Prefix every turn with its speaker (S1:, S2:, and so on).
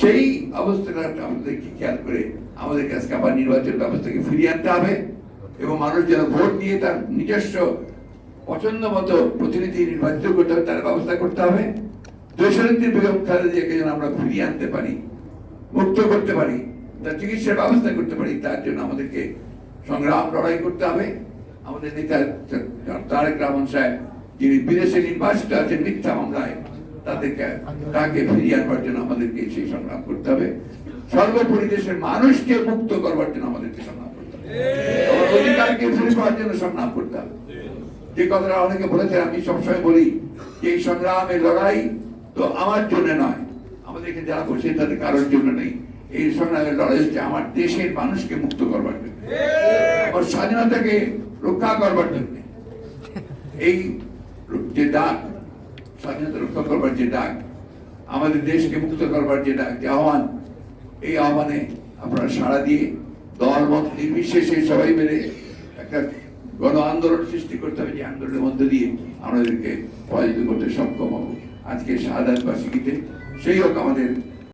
S1: সেই অবস্থাটা আমাদেরকে খেয়াল করে আমাদেরকে আজকে আবার নির্বাচন ব্যবস্থাকে ফিরিয়ে আনতে হবে এবং মানুষ যেন ভোট দিয়ে তার নিজস্ব পছন্দ মতো প্রতিনিধি নির্বাচিত করতে হবে, তার ব্যবস্থা করতে হবে। দেশনেত্রী বেগম খালেদা যেন আমরা ফিরিয়ে আনতে পারি, মুক্ত করতে পারি, তার চিকিৎসার ব্যবস্থা করতে পারি, তার জন্য আমাদেরকে সংগ্রাম, লড়াই করতে হবে। আমাদের নেতা তারেক রহমান সাহেব, যিনি বিদেশে নির্বাসিত আছেন মিথ্যা মামলায় তাদেরকে তাকে ফিরিয়ে আনবার জন্য আমাদেরকে সেই সংগ্রাম করতে হবে। সর্বোপরি দেশের মানুষকে মুক্ত করবার জন্য আমাদেরকে সংগ্রাম করতে হবে। অধিকারকে ফিরে পাওয়ার জন্য সংগ্রাম করতে হবে। যে কথাটা অনেকে বলেছে আমি সবসময় বলি, যে এই সংগ্রামে লড়াই তো আমার জন্য নয় আমাদের এখানে যারা বসে তাদের কারোর জন্য নেই। এই সংগ্রামের লড়াই হচ্ছে আমার দেশের মানুষকে মুক্ত করবার জন্য, আমার স্বাধীনতাকে রক্ষা করবার জন্য। এই যে ডাক স্বাধীনতা রক্ষা করবার যে ডাক, আমাদের দেশকে মুক্ত করবার যে ডাক, যে আহ্বান, এই আহ্বানে আপনারা সাড়া দিয়ে দল মত নির্বিশেষে সবাই মিলে একটা গণ আন্দোলন সৃষ্টি করতে হবে, যে আন্দোলনের মধ্য দিয়ে আমাদেরকে পরাজিত করতে সক্ষম হবে। আজকে শাহাদ বার্ষিকীতে সেই হোক আমাদের